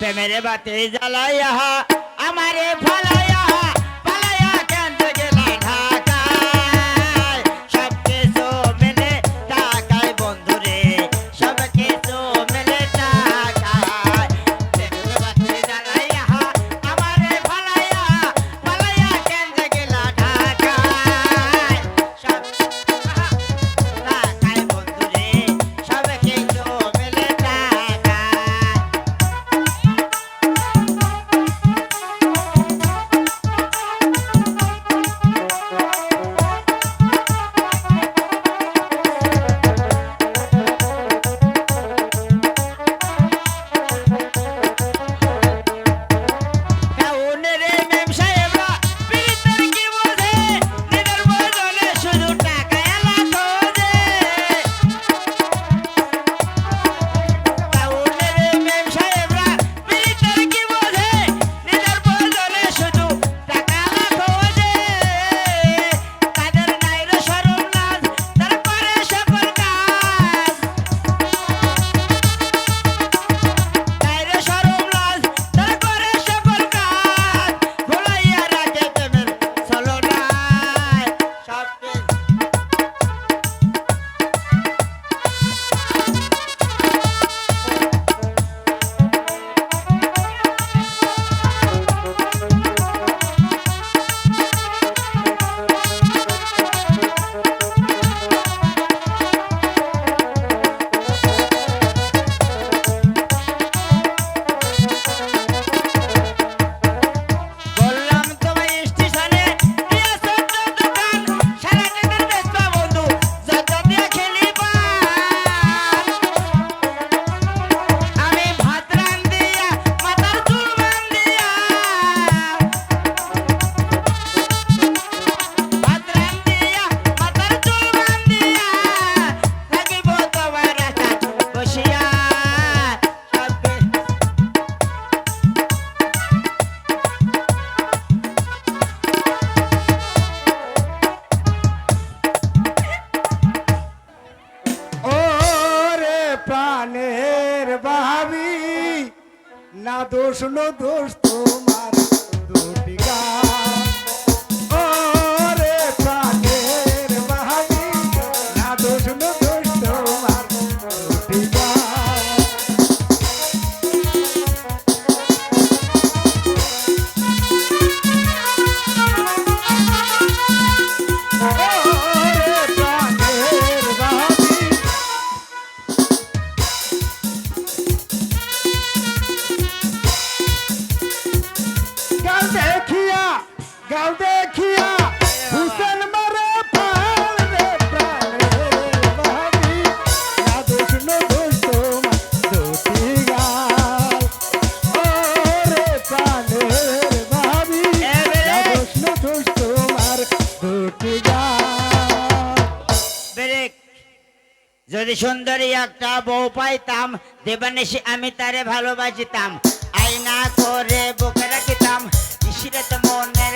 पे मेरे बात यहाँ हमारे भला প্রাণের ভাবি না দোষ নো দোষ তোমার দুটি গা যদি সুন্দরী একটা বউ পাইতাম, দেবানেশি আমি তারে ভালোবাসিতাম। আয়না করে বুকে রাখিতাম ইসিরে তো মনের